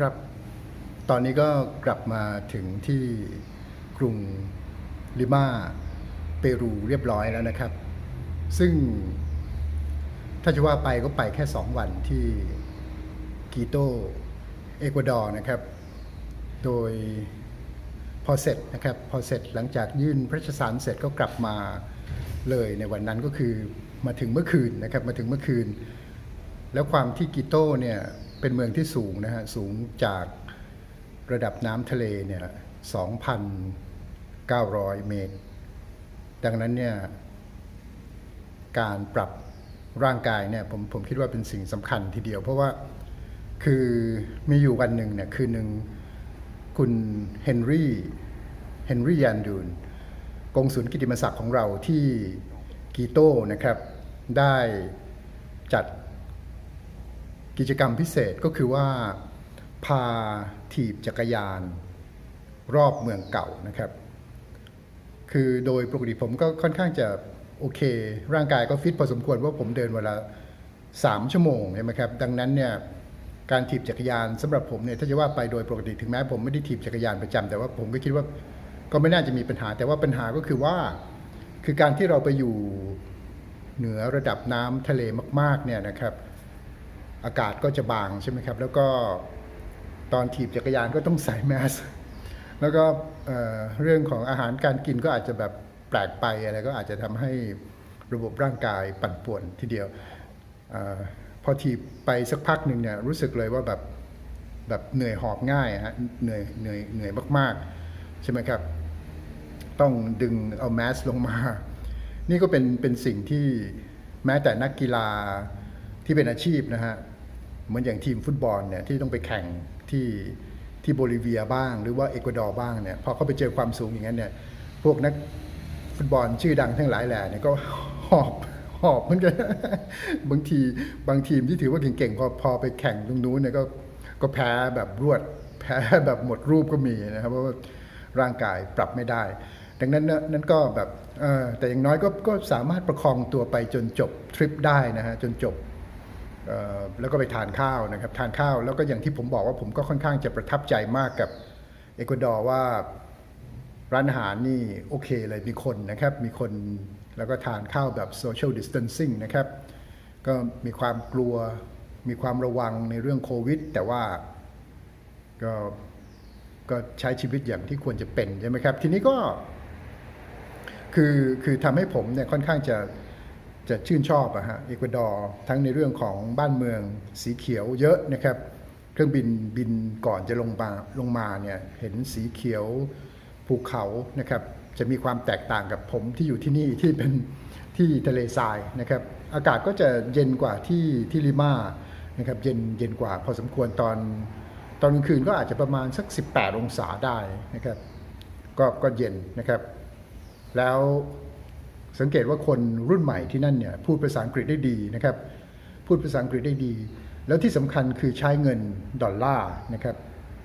ครับ ตอนนี้ก็กลับมาถึงที่กรุงลิมาเปรูเรียบร้อยแล้วนะครับ ซึ่งถ้าจะว่าไปก็ไปแค่ 2 วันที่กีโตเอกวาดอร์นะครับ โดยพอเสร็จนะครับพอเสร็จหลังจากยื่นพระราชสารเสร็จก็กลับมาเลยในวันนั้นก็คือมาถึงเมื่อคืนนะครับมาถึงเมื่อคืน แล้วความที่กิโต้เนี่ย เป็นเมืองที่สูงนะฮะ สูงจากระดับน้ำทะเลเนี่ย2,900 เมตร ดังนั้นเนี่ย การปรับร่างกายเนี่ยผมผมคิดว่าเป็นสิ่งสำคัญทีเดียว เพราะว่าคือมีอยู่วันหนึ่งเนี่ย คืนหนึ่งคุณเฮนรี่เฮนรี่ยันดูนกงสุลกิติมศักดิ์ของเราที่กีโต้นะครับ ได้จัด กิจกรรมพิเศษก็คือว่าพาถีบจักรยานรอบเมืองเก่านะครับ คือโดยปกติผมก็ค่อนข้างจะโอเค ร่างกายก็ฟิตพอสมควรว่าผมเดินเวลาสามชั่วโมงใช่ไหมครับ ดังนั้นเนี่ยการถีบจักรยานสำหรับผมเนี่ยถ้าจะว่าไปโดยปกติถึงแม้ผมไม่ได้ถีบจักรยานประจำแต่ว่าผมก็คิดว่าก็ไม่น่าจะมีปัญหา แต่ว่าปัญหาก็คือว่า คือการที่เราไปอยู่เหนือระดับน้ำทะเลมากๆเนี่ยนะครับ อากาศก็จะบางใช่ไหมครับ แล้วก็ตอนถีบจักรยานก็ต้องใส่แมสแล้วก็เอ่อเรื่องของอาหารการกินก็อาจจะแบบแปลกไปอะไรก็อาจจะทำให้ระบบร่างกายปั่นป่วนทีเดียวอพอถีบไปสักพักหนึ่งเนี่ยรู้สึกเลยว่าแบบแบบเหนื่อยหอบง่ายฮะเหนื่อยเหนื่อยเหนื่อยมากๆ ใช่ไหมครับ ต้องดึงเอาแมสลงมา นี่ก็เป็นเป็นสิ่งที่แม้แต่นักกีฬาที่เป็นอาชีพนะฮะ เหมือนอย่างทีมฟุตบอลเนี่ยที่ต้องไปแข่งที่ที่โบลิเวียบ้าง หรือว่าเอกวาดอร์บ้างเนี่ยพอเขาไปเจอความสูงอย่างนั้นเนี่ยพวกนักฟุตบอลชื่อดังทั้งหลายแหล่เนี่ยก็หอบหอบเหมือนกันบางทีบางทีมที่ถือว่าเก่งๆพอพอไปแข่งตรงนู้นเนี่ยก็ก็แพ้แบบรวดแพ้แบบหมดรูปก็มีนะครับเพราะว่าร่างกายปรับไม่ได้ ดังนั้นนั่นก็แบบแต่อย่างน้อยก็ก็สามารถประคองตัวไปจนจบทริปได้นะฮะจนจบ แล้วก็ไปทานข้าวนะครับทานข้าวแล้วก็อย่างที่ผมบอกว่าผมก็ค่อนข้างจะประทับใจมากกับเอกวาดอร์ว่าร้านอาหารนี่โอเคเลยมีคนนะครับมีคนแล้วก็ทานข้าวแบบ social distancing นะครับก็มีความกลัวมีความระวังในเรื่องโควิด แต่ว่าก็ก็ใช้ชีวิตอย่างที่ควรจะเป็นใช่ไหมครับ ทีนี้ก็คือคือทำให้ผมเนี่ยค่อนข้างจะ จะชื่นชอบอะฮะเอกวาดอร์ทั้งในเรื่องของบ้านเมืองสีเขียวเยอะนะครับ เครื่องบินบินก่อนจะลงมาลงมาเนี่ยเห็นสีเขียวภูเขานะครับจะมีความแตกต่างกับผมที่อยู่ที่นี่ที่เป็นที่ทะเลทรายนะครับอากาศก็จะเย็นกว่าที่ที่ลิมานะครับเย็นเย็นกว่าพอสมควรตอนตอนกลางคืนก็อาจจะประมาณสัก 18 องศาได้นะครับก็ก็เย็นนะครับ แล้ว สังเกตว่าคนรุ่นใหม่ที่นั่นเนี่ยพูดภาษาอังกฤษได้ดีนะครับ พูดภาษาอังกฤษได้ดี แล้วที่สำคัญคือใช้เงินดอลลาร์นะครับ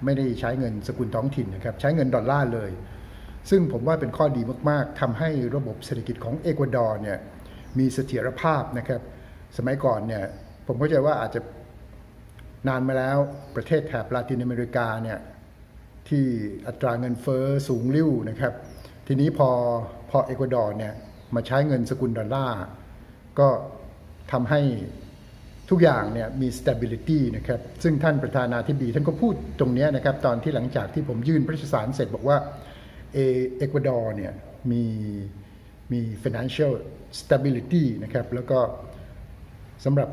ไม่ได้ใช้เงินสกุลท้องถิ่นนะครับใช้เงินดอลลาร์เลย ซึ่งผมว่าเป็นข้อดีมากๆทำให้ระบบเศรษฐกิจของเอกวาดอร์เนี่ยมีเสถียรภาพนะครับ สมัยก่อนเนี่ยผมเข้าใจว่าอาจจะนานมาแล้วประเทศแถบลาตินอเมริกาเนี่ยที่อัตราเงินเฟ้อสูงริ่วนะครับ ทีนี้พอพอเอกวาดอร์เนี่ย มาใช้เงินสกุลดอลลาร์ก็ทำให้ทุกอย่างเนี่ยมี stability นะครับ ซึ่งท่านประธานาธิบดีท่านก็พูดตรงนี้นะครับ ตอนที่หลังจากที่ผมยื่นพระราชสารเสร็จบอกว่าเอเอกวาดอร์เนี่ยมีมี financial stability นะครับ แล้วก็สำหรับ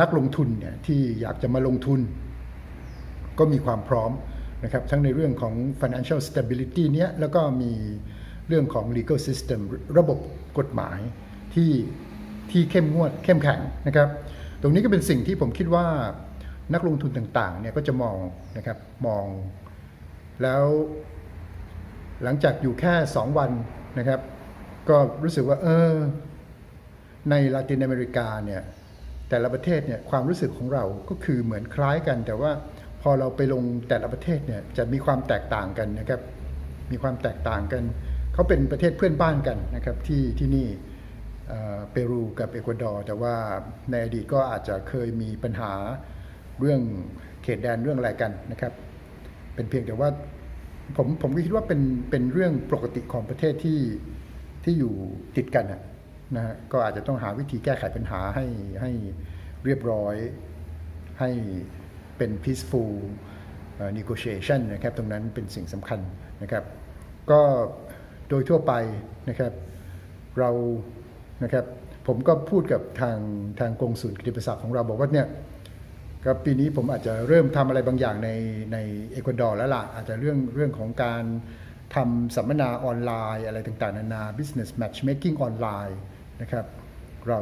นักลงทุนเนี่ยที่อยากจะมาลงทุน ก็มีความพร้อมนะครับ ทั้งในเรื่องของ financial stability เนี้ยแล้วก็มี เรื่องของ legal system ระบบกฎหมายที่ที่เข้มงวดเข้มแข็งนะครับ ตรงนี้ก็เป็นสิ่งที่ผมคิดว่านักลงทุนต่างๆเนี่ยก็จะมองนะครับมอง แล้วหลังจากอยู่แค่ 2 วันนะครับ ก็รู้สึกว่า เออ ในลาตินอเมริกาเนี่ยแต่ละประเทศเนี่ยความรู้สึกของเราก็คือเหมือนคล้ายกัน แต่ว่าพอเราไปลงแต่ละประเทศเนี่ยจะมีความแตกต่างกันนะครับ มีความแตกต่างกัน เขาเป็นประเทศเพื่อนบ้านกันนะครับที่ที่นี่เปรูกับเอกวาดอร์แต่ว่าในอดีตก็อาจจะเคยมีปัญหาเรื่องเขตแดนเรื่องอะไรกันนะครับ เป็นเพียงแต่ว่าผมผมก็คิดว่าเป็นเป็นเรื่องปกติของประเทศที่ที่อยู่ติดกันนะฮะก็อาจจะต้องหาวิธีแก้ไขปัญหาให้ให้เรียบร้อยให้เป็น peaceful negotiation นะครับ ตรงนั้นเป็นสิ่งสำคัญนะครับ ก็ โดยทั่วไปนะครับ เรานะครับผมก็พูดกับทางทางกงสุลกิติปศักดิ์ของเราบอกว่าเนี่ยก็ปีนี้ผมอาจจะเริ่มทำอะไรบางอย่างในในเอกวาดอร์แล้วล่ะอาจจะเรื่องเรื่องของการทำสัมมนาออนไลน์อะไรต่างๆ นานา business matchmaking ออนไลน์นะครับ เรา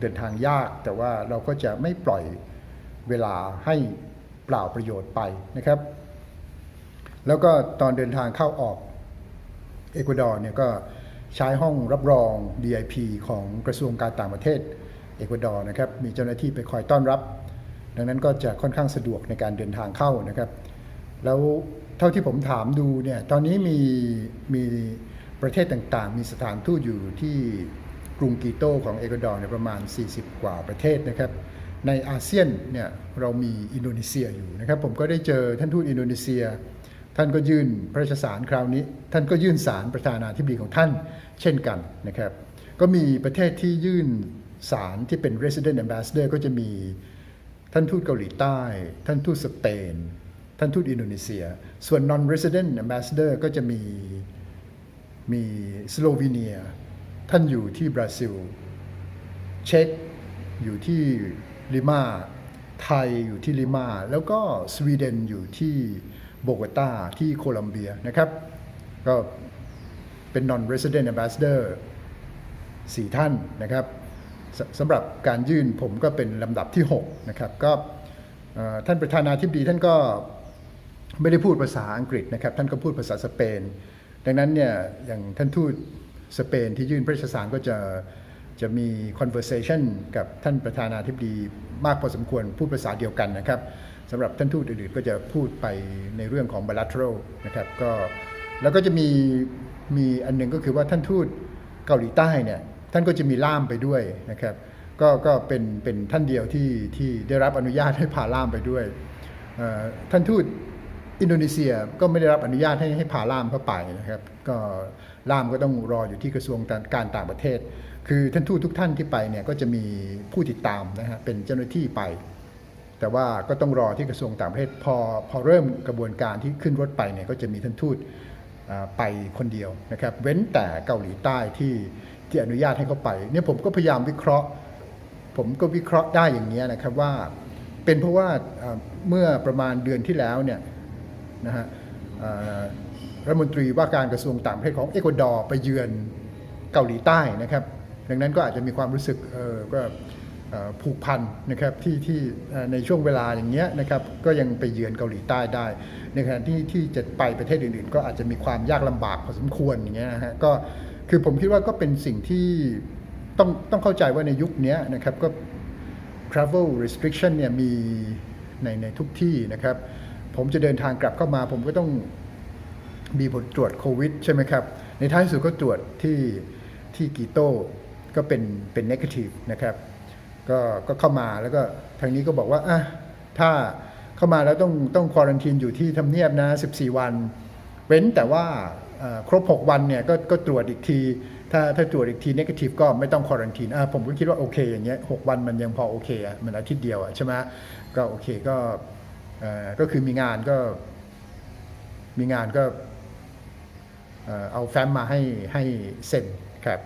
เดินทางยากแต่ว่าเราก็จะไม่ปล่อยเวลาให้เปล่าประโยชน์ไปนะครับ แล้วก็ตอนเดินทางเข้าออก เอกวาดอร์เนี่ยก็ใช้ห้องรับรอง VIP ของกระทรวงการต่างประเทศเอกวาดอร์นะครับมีเจ้าหน้าที่ไปคอยต้อนรับ ดังนั้นก็จะค่อนข้างสะดวกในการเดินทางเข้านะครับ แล้วเท่าที่ผมถามดูเนี่ยตอนนี้มีมีประเทศต่างๆ มีสถานทูตอยู่ที่กรุงกีโตของเอกวาดอร์เนี่ยประมาณ 40 กว่าประเทศนะครับ ในอาเซียนเนี่ยเรามีอินโดนีเซียอยู่นะครับ ผมก็ได้เจอท่านทูตอินโดนีเซีย ท่านก็ยื่นพระราชสารคราวนี้ ท่านก็ยื่นสารประธานาธิบดีของท่านเช่นกันนะครับ ก็มีประเทศที่ยื่นสารที่เป็น resident ambassador ก็จะมีท่านทูตเกาหลีใต้ ท่านทูตสเปน ท่านทูตอินโดนีเซีย ส่วน non resident ambassador ก็จะมีมีสโลวีเนีย ท่านอยู่ที่บราซิล เช็กอยู่ที่ลิมาไทยอยู่ที่ลิมาแล้วก็สวีเดนอยู่ที่ โบกตาที่โคลัมเบียนะครับ ก็เป็น non resident ambassador สี่ท่านนะครับสสำหรับการยื่นผมก็เป็นลำดับที่ 6 นะครับ ก็ท่านประธานาธิบดีท่านก็ไม่ได้พูดภาษาอังกฤษนะครับ ท่านก็พูดภาษาสเปน ดังนั้นเนี่ยอย่างท่านทูตสเปนที่ยื่นพระราชสารก็จะจะมี conversation กับท่านประธานาธิบดีมากพอสมควรพูดภาษาเดียวกันนะครับ สำหรับท่านทูตอื่นๆก็จะพูดไปในเรื่องของ bilateral นะครับก็แล้วก็จะมีมีอันหนึ่งก็คือว่าท่านทูตเกาหลีใต้เนี่ยท่านก็จะมีล่ามไปด้วยนะครับก็ก็เป็นเป็นท่านเดียวที่ที่ได้รับอนุญาตให้พาล่ามไปด้วยท่านทูตอินโดนีเซียก็ไม่ได้รับอนุญาตให้ให้พาล่ามเข้าไปนะครับ ก็ล่ามก็ต้องรออยู่ที่กระทรวงการต่างประเทศ คือท่านทูตทุกท่านที่ไปเนี่ยก็จะมีผู้ติดตามนะฮะเป็นเจ้าหน้าที่ไป แต่ว่าก็ต้องรอที่กระทรวงต่างประเทศพอพอเริ่มกระบวนการที่ขึ้นรถไปเนี่ยก็จะมีท่านทูตไปคนเดียวนะครับ เว้นแต่เกาหลีใต้ที่ที่อนุญาตให้เขาไปเนี่ยผมก็พยายามวิเคราะห์ ผมก็วิเคราะห์ได้อย่างนี้นะครับว่า เป็นเพราะว่าเมื่อประมาณเดือนที่แล้วเนี่ยนะฮะรัฐมนตรีว่าการกระทรวงต่างประเทศของเอกวาดอร์ไปเยือนเกาหลีใต้นะครับ ดังนั้นก็อาจจะมีความรู้สึกเออก็ ผูกพันนะครับที่ที่ในช่วงเวลาอย่างเงี้ยนะครับก็ยังไปเยือนเกาหลีใต้ได้ ในขณะที่ที่จะไปประเทศอื่นๆ ก็อาจจะมีความยากลำบากพอสมควรอย่างเงี้ยนะฮะก็คือผมคิดว่าก็เป็นสิ่งที่ต้องต้องเข้าใจว่าในยุคนี้นะครับก็ travel restriction เนี่ยมีในในทุกที่นะครับ ผมจะเดินทางกลับเข้ามา ผมก็ต้องมีผลตรวจโควิดใช่ไหมครับ ในท้ายสุดก็ตรวจที่ที่กีโต้ก็เป็นเป็น negative นะครับ ก็ก็เข้ามาแล้วก็ทางนี้ก็บอกว่าอะถ้าเข้ามาแล้วต้องต้องควอรันทีนอยู่ที่ทำเนียบนะ 14 วัน เว้นแต่ว่าครบ 6 วันเนี่ยก็ก็ตรวจอีกที ถ้าถ้าตรวจอีกที negative ก็ไม่ต้องควอรันทีนผมก็คิดว่าโอเคอย่างเงี้ยหกวันมันยังพอโอเคอะมันอาทิตย์เดียวอะใช่ไหมก็โอเคก็ก็คือมีงานก็มีงานก็เอาแฟ้มมาให้ให้เซ็นครับ